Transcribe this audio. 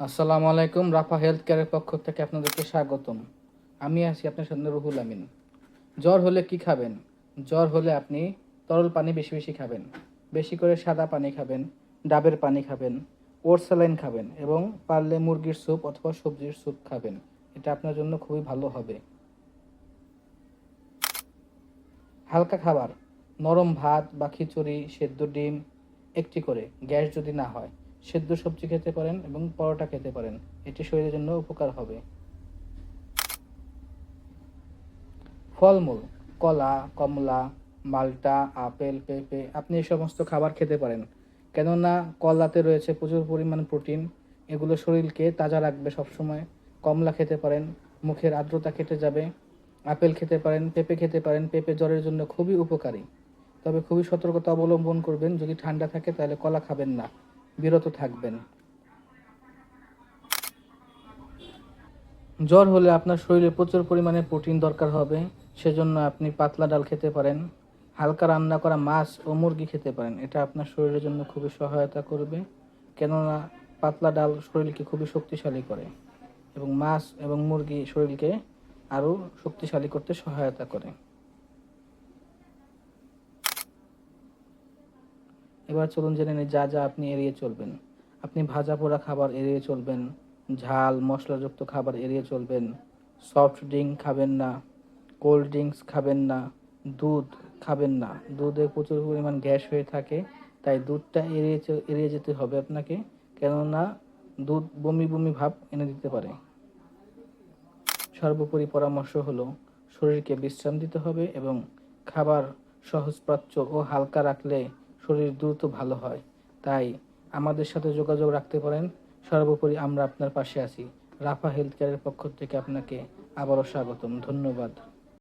আসসালামু আলাইকুম, রাফা হেলথ কেয়ারের পক্ষ থেকে আপনাদেরকে স্বাগতম। আমি আছি আপনার সামনে রুহুল আমিন। জ্বর হলে কি খাবেন? জ্বর হলে আপনি তরল পানি বেশি বেশি খাবেন। বেশি করে সাদা পানি খাবেন, ডাবের পানি খাবেন ওট স্যালাইন খাবেন এবং পারলে মুরগির স্যুপ অথবা সবজির স্যুপ খাবেন। এটা আপনার জন্য খুবই ভালো হবে। হালকা খাবার, নরম ভাত বা খিচুড়ি, সেদ্ধ ডিম, একটি করে। গ্যাস যদি না হয়। সেদ্ধ সবজি খেতে পারেন এবং পরোটা খেতে পারেন। এটি শরীরের জন্য উপকার হবে। ফলমূল, কলা, কমলা, মাল্টা, আপেল, পেঁপে, আপনি এই সমস্ত খাবার খেতে পারেন। কেননা কলাতে রয়েছে প্রচুর পরিমাণ প্রোটিন। এগুলো শরীরকে তাজা রাখবে সবসময়। কমলা খেতে পারেন, মুখের আর্দ্রতা কেটে যাবে। আপেল খেতে পারেন, পেঁপে খেতে পারেন, পেঁপে জ্বরের জন্য খুবই উপকারী। তবে খুবই সতর্কতা অবলম্বন করবেন, যদি ঠান্ডা থাকে তাহলে কলা খাবেন না। বিরত থাকবেন। জ্বর হলে আপনার শরীরে প্রচুর পরিমাণে প্রোটিন দরকার হবে, সেজন্য আপনি পাতলা ডাল খেতে পারেন, হালকা রান্না করা মাছ ও মুরগি খেতে পারেন। এটা আপনার শরীরের জন্য খুবই সহায়তা করবে, কেননা পাতলা ডাল শরীরকে খুবই শক্তিশালী করে এবং মাছ এবং মুরগি শরীরকে আরও শক্তিশালী করতে সহায়তা করে। এবার চলুন জেনে নিই যা যা আপনি এড়িয়ে চলবেন। আপনি ভাজা পোড়া খাবার এড়িয়ে চলবেন, ঝাল, মশলাযুক্ত খাবার এড়িয়ে চলবেন সফট ড্রিঙ্ক খাবেন না কোল্ড ড্রিঙ্কস খাবেন না, দুধ খাবেন না। দুধে প্রচুর পরিমাণ গ্যাস হয়ে থাকে, তাই দুধটা এড়িয়ে এড়িয়ে যেতে হবে আপনাকে, কেননা দুধ বমি বমি ভাব এনে দিতে পারে। সর্বোপরি পরামর্শ হলো, শরীরকে বিশ্রাম দিতে হবে এবং খাবার সহজপাচ্য ও হালকা রাখলে শরীর দ্রুত ভালো হয়। তাই আমাদের সাথে যোগাযোগ রাখতে পারেন। সর্বোপরি আমরা আপনার পাশে আছি। রাফা হেলথ কেয়ারের পক্ষ থেকে আপনাকে আবারও স্বাগতম। ধন্যবাদ।